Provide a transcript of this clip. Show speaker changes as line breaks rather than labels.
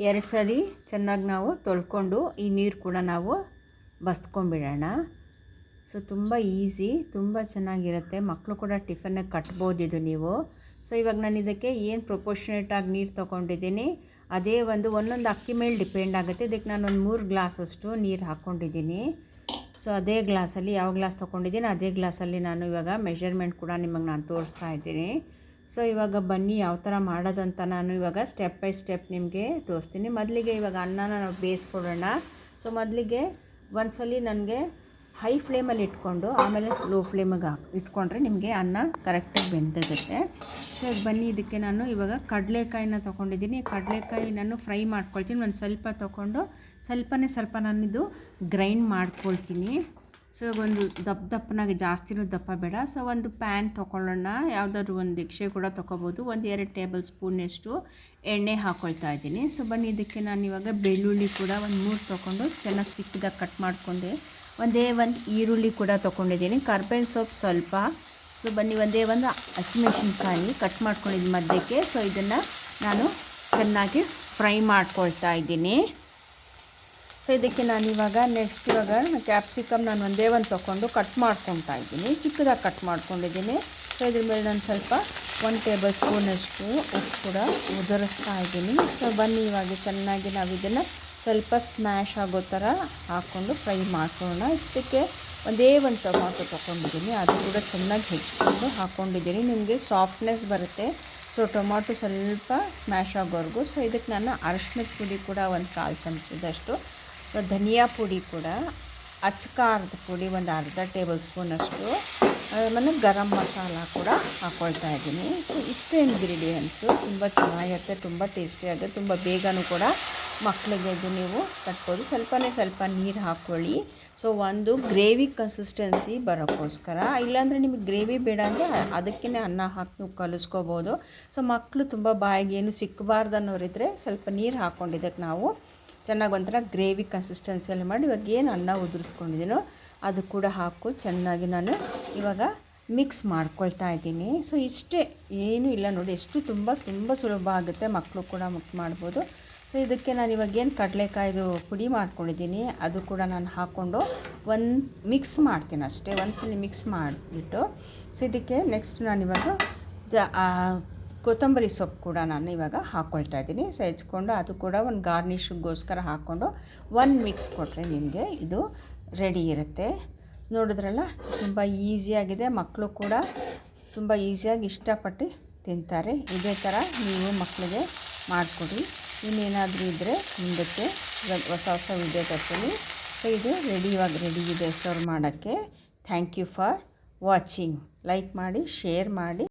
ಎರಡು ಸರಿ ಚೆನ್ನಾಗಿ ನಾವು ತೊಳ್ಕೊಂಡು ಈ ನೀರು ಕೂಡ ನಾವು ಬಸ್ಕೊಂಡ್ಬಿಡೋಣ ಸೊ, ತುಂಬ ಈಸಿ, ತುಂಬ ಚೆನ್ನಾಗಿರುತ್ತೆ. ಮಕ್ಕಳು ಕೂಡ ಟಿಫನ್ನಾಗಿ ಕಟ್ಬೋದು ಇದು ನೀವು. ಸೊ ಇವಾಗ ನಾನು ಇದಕ್ಕೆ ಏನು ಪ್ರೊಪೋರ್ಷನೇಟಾಗಿ ನೀರು ತೊಗೊಂಡಿದ್ದೀನಿ, ಅದೇ ಒಂದು ಒಂದೊಂದು ಅಕ್ಕಿ ಮೇಲೆ ಡಿಪೆಂಡ್ ಆಗುತ್ತೆ. ಇದಕ್ಕೆ ನಾನು ಒಂದು ಮೂರು ಗ್ಲಾಸಷ್ಟು ನೀರು ಹಾಕ್ಕೊಂಡಿದ್ದೀನಿ ಸೊ ಅದೇ ಗ್ಲಾಸಲ್ಲಿ ಯಾವ ಗ್ಲಾಸ್ ತೊಗೊಂಡಿದ್ದೀನಿ, ಅದೇ ಗ್ಲಾಸಲ್ಲಿ ನಾನು ಇವಾಗ ಮೆಷರ್ಮೆಂಟ್ ಕೂಡ ನಿಮಗೆ ನಾನು ತೋರಿಸ್ತಾ ಇದ್ದೀನಿ. ಸೊ ಇವಾಗ ಬನ್ನಿ ಯಾವ ಥರ ಮಾಡೋದಂತ ನಾನು ಇವಾಗ ಸ್ಟೆಪ್ ಬೈ ಸ್ಟೆಪ್ ನಿಮಗೆ ತೋರಿಸ್ತೀನಿ. ಮೊದಲಿಗೆ ಇವಾಗ ಅನ್ನನ ನಾವು ಬೇಯಿಸ್ಕೊಡೋಣ. ಸೊ ಮೊದಲಿಗೆ ಒಂದ್ಸಲಿ ನನಗೆ ಹೈ ಫ್ಲೇಮಲ್ಲಿ ಇಟ್ಕೊಂಡು ಆಮೇಲೆ ಲೋ ಫ್ಲೇಮಿಗೆ ಹಾಕಿ ಇಟ್ಕೊಂಡ್ರೆ ನಿಮಗೆ ಅನ್ನ ಕರೆಕ್ಟಾಗಿ ಬೆಂದಿರುತ್ತೆ ಸೊ ಬನ್ನಿ, ಇದಕ್ಕೆ ನಾನು ಇವಾಗ ಕಡಲೆಕಾಯಿನ ತೊಗೊಂಡಿದ್ದೀನಿ. ಕಡಲೆಕಾಯಿ ನಾನು ಫ್ರೈ ಮಾಡ್ಕೊಳ್ತೀನಿ. ಒಂದು ಸ್ವಲ್ಪ ತೊಗೊಂಡು ಸ್ವಲ್ಪನೇ ಸ್ವಲ್ಪ ನಾನಿದು ಗ್ರೈಂಡ್ ಮಾಡ್ಕೊಳ್ತೀನಿ. ಸೊ ಒಂದು ದಪ್ಪ ದಪ್ಪನಾಗಿ ಜಾಸ್ತಿನೂ ದಪ್ಪ ಬೇಡ. ಸೊ ಒಂದು ಪ್ಯಾನ್ ತೊಗೊಳ್ಳೋಣ. ಯಾವುದಾದ್ರು ಒಂದು ದಿಕ್ಷೆ ಕೂಡ ತೊಗೋಬೋದು. ಒಂದು ಎರಡು ಟೇಬಲ್ ಸ್ಪೂನಷ್ಟು ಎಣ್ಣೆ ಹಾಕ್ಕೊಳ್ತಾ ಇದ್ದೀನಿ. ಸೊ ಬನ್ನಿ, ಇದಕ್ಕೆ ನಾನು ಇವಾಗ ಬೆಳ್ಳುಳ್ಳಿ ಕೂಡ ಒಂದು ಮೂರು ತೊಗೊಂಡು ಚೆನ್ನಾಗಿ ಚಿಕ್ಕದಾಗಿ ಕಟ್ ಮಾಡಿಕೊಂಡೆ. ಒಂದೇ ಒಂದು ಈರುಳ್ಳಿ ಕೂಡ ತೊಗೊಂಡಿದ್ದೀನಿ. ಕರ್ಬೇವಿನ ಸೋಪ್ ಸ್ವಲ್ಪ. ಸೊ ಬನ್ನಿ, ಒಂದೇ ಒಂದು ಹಸಿಮೆಣಸಿನ್ಕಾಯಿ ಕಟ್ ಮಾಡ್ಕೊಂಡಿದ್ದು ಮಧ್ಯಕ್ಕೆ. ಸೊ ಇದನ್ನು ನಾನು ಚೆನ್ನಾಗಿ ಫ್ರೈ ಮಾಡ್ಕೊಳ್ತಾ ಇದ್ದೀನಿ. ಸೊ ಇದಕ್ಕೆ ನಾನು ಇವಾಗ ನೆಕ್ಸ್ಟ್ ಇವಾಗ ಕ್ಯಾಪ್ಸಿಕಮ್ ನಾನು ಒಂದೇ ಒಂದು ತೊಗೊಂಡು ಕಟ್ ಮಾಡ್ಕೊತಾ ಇದ್ದೀನಿ. ಚಿಕ್ಕದಾಗಿ ಕಟ್ ಮಾಡ್ಕೊಂಡಿದ್ದೀನಿ. ಸೊ ಇದ್ರ ಮೇಲೆ ನಾನು ಸ್ವಲ್ಪ ಒಂದು ಟೇಬಲ್ ಸ್ಪೂನಷ್ಟು ಉಪ್ಪು ಕೂಡ ಉದುರಿಸ್ತಾ ಇದ್ದೀನಿ. ಸೊ ಬನ್ನಿ, ಇವಾಗ ಚೆನ್ನಾಗಿ ನಾವು ಇದನ್ನು ಸ್ವಲ್ಪ ಸ್ಮ್ಯಾಶ್ ಆಗೋ ಥರ ಹಾಕ್ಕೊಂಡು ಫ್ರೈ ಮಾಡ್ಕೊಳ್ಳೋಣ. ಇದಕ್ಕೆ ಒಂದೇ ಒಂದು ಟೊಮಾಟೊ ತೊಗೊಂಡಿದ್ದೀನಿ. ಅದು ಕೂಡ ಚೆನ್ನಾಗಿ ಹೆಚ್ಚಿಕೊಂಡು ಹಾಕ್ಕೊಂಡಿದ್ದೀನಿ ನಿಮಗೆ ಸಾಫ್ಟ್ನೆಸ್ ಬರುತ್ತೆ. ಸೊ ಟೊಮಾಟೊ ಸ್ವಲ್ಪ ಸ್ಮ್ಯಾಶ್ ಆಗೋವರೆಗೂ. ಸೊ ಇದಕ್ಕೆ ನಾನು ಅರಶಿನದ ಪುಡಿ ಕೂಡ ಒಂದು ಕಾಲು ಚಮಚದಷ್ಟು ಸೊ ಧನಿಯಾ ಪುಡಿ ಕೂಡ ಅಚ್ಕಾರದ ಪುಡಿ ಒಂದು ಅರ್ಧ ಟೇಬಲ್ ಸ್ಪೂನಷ್ಟು ಆಮೇಲೆ ಗರಂ ಮಸಾಲ ಕೂಡ ಹಾಕ್ಕೊಳ್ತಾ ಇದ್ದೀನಿ. ಸೊ ಇಷ್ಟು ಇಂಗ್ರೀಡಿಯೆಂಟ್ಸು ತುಂಬ ಚೆನ್ನಾಗಿರುತ್ತೆ, ತುಂಬ ಟೇಸ್ಟಿಯಾಗುತ್ತೆ ತುಂಬ ಬೇಗನೂ ಕೂಡ ಮಕ್ಕಳಿಗೆ ಇದು ನೀವು ಕಟ್ಬೋದು ಸ್ವಲ್ಪನೇ ಸ್ವಲ್ಪ ನೀರು ಹಾಕ್ಕೊಳ್ಳಿ ಸೊ ಒಂದು ಗ್ರೇವಿ ಕನ್ಸಿಸ್ಟೆನ್ಸಿ ಬರೋಕ್ಕೋಸ್ಕರ. ಇಲ್ಲಾಂದರೆ ನಿಮಗೆ ಗ್ರೇವಿ ಬೇಡ ಅಂದರೆ ಅದಕ್ಕೇ ಅನ್ನ ಹಾಕಿ ನೀವು ಕಲಿಸ್ಕೋಬೋದು. ಸೊ ಮಕ್ಕಳು ತುಂಬ ಬಾಯಿಗೆ ಏನು ಸಿಕ್ಕಬಾರ್ದು ಅನ್ನೋರಿದ್ರೆ ಸ್ವಲ್ಪ ನೀರು ಹಾಕ್ಕೊಂಡಿದ್ದಕ್ಕೆ ನಾವು ಚೆನ್ನಾಗಿ ಒಂಥರ ಗ್ರೇವಿ ಕನ್ಸಿಸ್ಟೆನ್ಸಿಯಲ್ಲಿ ಮಾಡಿ ಇವಾಗ ಏನು ಅನ್ನ ಉದುರಿಸ್ಕೊಂಡಿದ್ದೀನೋ ಅದು ಕೂಡ ಹಾಕು. ಚೆನ್ನಾಗಿ ನಾನು ಇವಾಗ ಮಿಕ್ಸ್ ಮಾಡ್ಕೊಳ್ತಾ ಇದ್ದೀನಿ. ಸೊ ಇಷ್ಟೇ, ಏನೂ ಇಲ್ಲ ನೋಡಿ. ಎಷ್ಟು ತುಂಬ ತುಂಬ ಸುಲಭ ಆಗುತ್ತೆ. ಮಕ್ಕಳು ಕೂಡ ಮುಕ್ ಮಾಡ್ಬೋದು. ಸೊ ಇದಕ್ಕೆ ನಾನು ಇವಾಗ ಏನು ಕಡಲೆಕಾಯ್ದು ಪುಡಿ ಮಾಡ್ಕೊಂಡಿದ್ದೀನಿ, ಅದು ಕೂಡ ನಾನು ಹಾಕ್ಕೊಂಡು ಒಂದು ಮಿಕ್ಸ್ ಮಾಡ್ತೀನಿ ಅಷ್ಟೇ ಒಂದ್ಸಲ ಮಿಕ್ಸ್ ಮಾಡಿಬಿಟ್ಟು. ಸೊ ಇದಕ್ಕೆ ನೆಕ್ಸ್ಟ್ ನಾನು ಇವಾಗ ಕೊತ್ತಂಬರಿ ಸೊಪ್ಪು ಕೂಡ ನಾನು ಇವಾಗ ಹಾಕ್ಕೊಳ್ತಾ ಇದ್ದೀನಿ. ಸೊ ಹೆಚ್ಕೊಂಡು ಅದು ಕೂಡ ಒಂದು ಗಾರ್ನಿಷ್ಗೋಸ್ಕರ ಹಾಕ್ಕೊಂಡು ಒಂದು ಮಿಕ್ಸ್ ಕೊಟ್ಟರೆ ನಿಮಗೆ ಇದು ರೆಡಿ ಇರುತ್ತೆ. ನೋಡಿದ್ರಲ್ಲ, ತುಂಬ ಈಸಿಯಾಗಿದೆ ಮಕ್ಕಳು ಕೂಡ ತುಂಬ ಈಸಿಯಾಗಿ ಇಷ್ಟಪಟ್ಟು ತಿಂತಾರೆ. ಇದೇ ಥರ ನೀವು ಮಕ್ಕಳಿಗೆ ಮಾಡಿಕೊಡಿ. ಇನ್ನೇನಾದರೂ ಇದ್ದರೆ ಮುಂದಕ್ಕೆ ಹೊಸ ಹೊಸ ವಿಡಿಯೋ ತರ್ತೀನಿ. ಸೊ ಇದು ರೆಡಿ ಇವಾಗ ರೆಡಿ ಇದೆ ಸರ್ವ್ ಮಾಡೋಕ್ಕೆ. Thank you for watching like ಮಾಡಿ ಶೇರ್ ಮಾಡಿ.